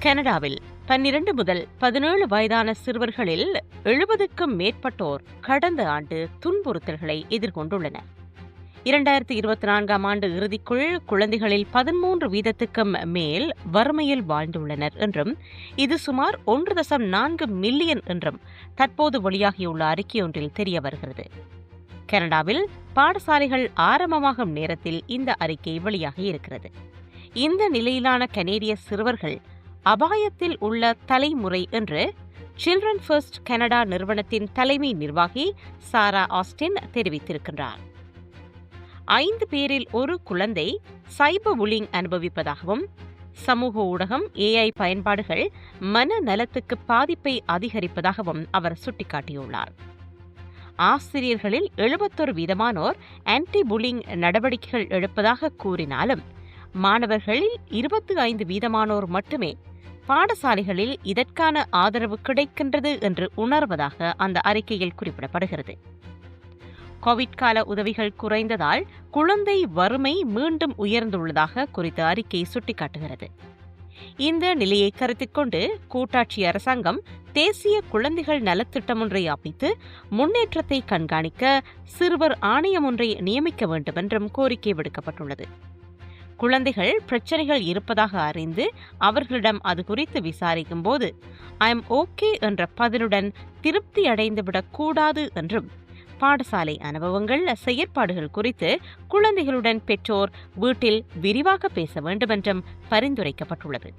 கனடாவில் பன்னிரண்டு முதல் பதினேழு வயதான சிறுவர்களில் எழுபதுக்கும் மேற்பட்டோர் கடந்த ஆண்டு துன்புறுத்தல்களை எதிர்கொண்டுள்ளனர் இரண்டாயிரத்தி இருபத்தி நான்காம் ஆண்டு இறுதிக்குள் குழந்தைகளில் பதிமூன்று வீதத்துக்கும் மேல் வறுமையில் வாழ்ந்துள்ளனர் என்றும் இது சுமார் ஒன்று தசம் நான்கு மில்லியன் என்றும் தற்போது வெளியாகியுள்ள அறிக்கையொன்றில் தெரிய வருகிறது கனடாவில் பாடசாலைகள் ஆரம்பமாகும் நேரத்தில் இந்த அறிக்கை வெளியாகி இருக்கிறது. இந்த நிலையிலான கனேடிய சிறுவர்கள் அபாயத்தில் உள்ள தலைமுறை என்று சில்ட்ரன் ஃபர்ஸ்ட் கனடா நிறுவனத்தின் தலைமை நிர்வாகி சாரா ஆஸ்டின் தெரிவித்திருக்கின்றார். ஐந்து பேரில் ஒரு குழந்தை சைபர் புலிங் அனுபவிப்பதாகவும் சமூக ஊடகம் ஏஐ பயன்பாடுகள் மன நலத்துக்கு பாதிப்பை அதிகரிப்பதாகவும் அவர் சுட்டிக்காட்டியுள்ளார். ஆசிரியர்களில் எழுபத்தொரு வீதமானோர் ஆன்டி புலிங் நடவடிக்கைகள் எடுப்பதாக கூறினாலும் மாணவர்களில் இருபத்தி ஐந்து வீதமானோர் மட்டுமே பாடசாலைகளில் இதற்கான ஆதரவு கிடைக்கின்றது என்று உணர்வதாக அந்த அறிக்கையில் குறிப்பிடப்படுகிறது. கோவிட் கால உதவிகள் குறைந்ததால் குழந்தை வறுமை மீண்டும் உயர்ந்துள்ளதாக குறித்த அறிக்கை சுட்டிக்காட்டுகிறது. இந்த நிலையை கருத்தில் கொண்டு கூட்டாட்சி அரசாங்கம் தேசிய குழந்தைகள் நலத்திட்டம் ஒன்றை அமைத்து முன்னேற்றத்தை கண்காணிக்க சிறுவர் ஆணையம் ஒன்றை நியமிக்க வேண்டும் என்றும் கோரிக்கை விடுக்கப்பட்டுள்ளது. குழந்தைகள் பிரச்சனைகள் இருப்பதாக அறிந்து அவர்களிடம் அது குறித்து விசாரிக்கும் போது ஐ எம் ஓகே என்ற பதிலுடன் திருப்தி அடைந்துவிடக் கூடாது என்றும் பாடசாலை அனுபவங்கள் செயற்பாடுகள் குறித்து குழந்தைகளுடன் பெற்றோர் வீட்டில் விரிவாக பேச வேண்டுமென்றும் பரிந்துரைக்கப்பட்டுள்ளது.